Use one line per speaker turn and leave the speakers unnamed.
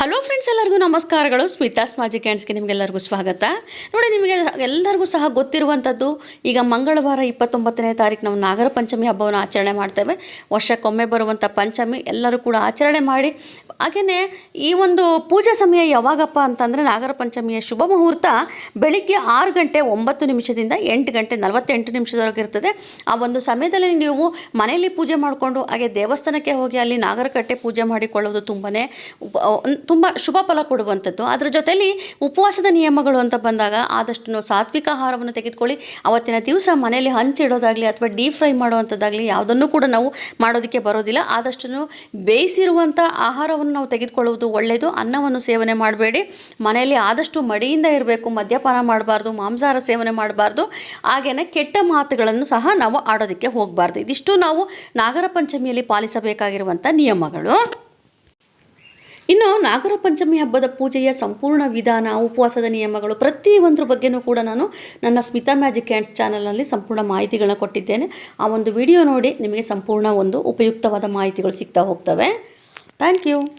Hello friends ಎಲ್ಲರಿಗೂ ನಮಸ್ಕಾರಗಳು. ಸ್ಮಿತಾಸ್ ಮಾಜಿ ಕ್ಯಾಂಡ್ಸ್ಗೆ ನಿಮಗೆಲ್ಲರಿಗೂ ಸ್ವಾಗತ. ನೋಡಿ, ನಿಮಗೆ ಎಲ್ಲರಿಗೂ ಸಹ ಗೊತ್ತಿರುವಂಥದ್ದು ಈಗ ಮಂಗಳವಾರ ಇಪ್ಪತ್ತೊಂಬತ್ತನೇ ತಾರೀಕು ನಾವು ನಾಗರ ಪಂಚಮಿ ಹಬ್ಬವನ್ನು ಆಚರಣೆ ಮಾಡ್ತೇವೆ. ವರ್ಷಕ್ಕೊಮ್ಮೆ ಬರುವಂಥ ಪಂಚಮಿ, ಎಲ್ಲರೂ ಕೂಡ ಆಚರಣೆ ಮಾಡಿ. ಹಾಗೆಯೇ ಈ ಒಂದು ಪೂಜಾ ಸಮಯ ಯಾವಾಗಪ್ಪ ಅಂತಂದರೆ ನಾಗರ ಪಂಚಮಿಯ ಶುಭ ಮುಹೂರ್ತ ಬೆಳಿಗ್ಗೆ ಆರು ಗಂಟೆ ಒಂಬತ್ತು ನಿಮಿಷದಿಂದ ಎಂಟು ಗಂಟೆ ನಲವತ್ತೆಂಟು ನಿಮಿಷದವರೆಗೆ ಇರ್ತದೆ. ಆ ಒಂದು ಸಮಯದಲ್ಲಿ ನೀವು ಮನೆಯಲ್ಲಿ ಪೂಜೆ ಮಾಡಿಕೊಂಡು, ಹಾಗೆ ದೇವಸ್ಥಾನಕ್ಕೆ ಹೋಗಿ ಅಲ್ಲಿ ನಾಗರಕಟ್ಟೆ ಪೂಜೆ ಮಾಡಿಕೊಳ್ಳೋದು ತುಂಬಾ ತುಂಬ ಶುಭ ಫಲ ಕೊಡುವಂಥದ್ದು. ಅದರ ಜೊತೆಯಲ್ಲಿ ಉಪವಾಸದ ನಿಯಮಗಳು ಅಂತ ಬಂದಾಗ ಆದಷ್ಟು ನಾವು ಸಾತ್ವಿಕ ಆಹಾರವನ್ನು ತೆಗೆದುಕೊಳ್ಳಿ. ಅವತ್ತಿನ ದಿವಸ ಮನೆಯಲ್ಲಿ ಹಂಚಿಡೋದಾಗಲಿ ಅಥವಾ ಡೀಪ್ ಫ್ರೈ ಮಾಡುವಂಥದ್ದಾಗಲಿ ಯಾವುದನ್ನು ಕೂಡ ನಾವು ಮಾಡೋದಕ್ಕೆ ಬರೋದಿಲ್ಲ. ಆದಷ್ಟು ಬೇಯಿಸಿರುವಂಥ ಆಹಾರವನ್ನು ನಾವು ತೆಗೆದುಕೊಳ್ಳುವುದು ಒಳ್ಳೆಯದು. ಅನ್ನವನ್ನು ಸೇವನೆ ಮಾಡಬೇಡಿ. ಮನೆಯಲ್ಲಿ ಆದಷ್ಟು ಮಡಿಯಿಂದ ಇರಬೇಕು. ಮದ್ಯಪಾನ ಮಾಡಬಾರ್ದು. ಮಾಂಸಾಹಾರ ಸೇವನೆ ಮಾಡಬಾರ್ದು. ಹಾಗೆಯೇ ಕೆಟ್ಟ ಮಾತುಗಳನ್ನು ಸಹ ನಾವು ಆಡೋದಕ್ಕೆ ಹೋಗಬಾರ್ದು. ಇದಿಷ್ಟು ನಾವು ನಾಗರ ಪಂಚಮಿಯಲ್ಲಿ ಪಾಲಿಸಬೇಕಾಗಿರುವಂಥ ನಿಯಮಗಳು. ಇನ್ನು ನಾಗರ ಪಂಚಮಿ ಹಬ್ಬದ ಪೂಜೆಯ ಸಂಪೂರ್ಣ ವಿಧಾನ, ಉಪವಾಸದ ನಿಯಮಗಳು ಪ್ರತಿಯೊಂದ್ರ ಬಗ್ಗೆನೂ ಕೂಡ ನಾನು ನನ್ನ ಸ್ಮಿತಾ ಮ್ಯಾಜಿಕ್ ಹ್ಯಾಂಡ್ಸ್ ಚಾನಲ್ನಲ್ಲಿ ಸಂಪೂರ್ಣ ಮಾಹಿತಿಗಳನ್ನ ಕೊಟ್ಟಿದ್ದೇನೆ. ಆ ಒಂದು ವಿಡಿಯೋ ನೋಡಿ ನಿಮಗೆ ಸಂಪೂರ್ಣ ಒಂದು ಉಪಯುಕ್ತವಾದ ಮಾಹಿತಿಗಳು ಸಿಗ್ತಾ ಹೋಗ್ತವೆ. Thank you.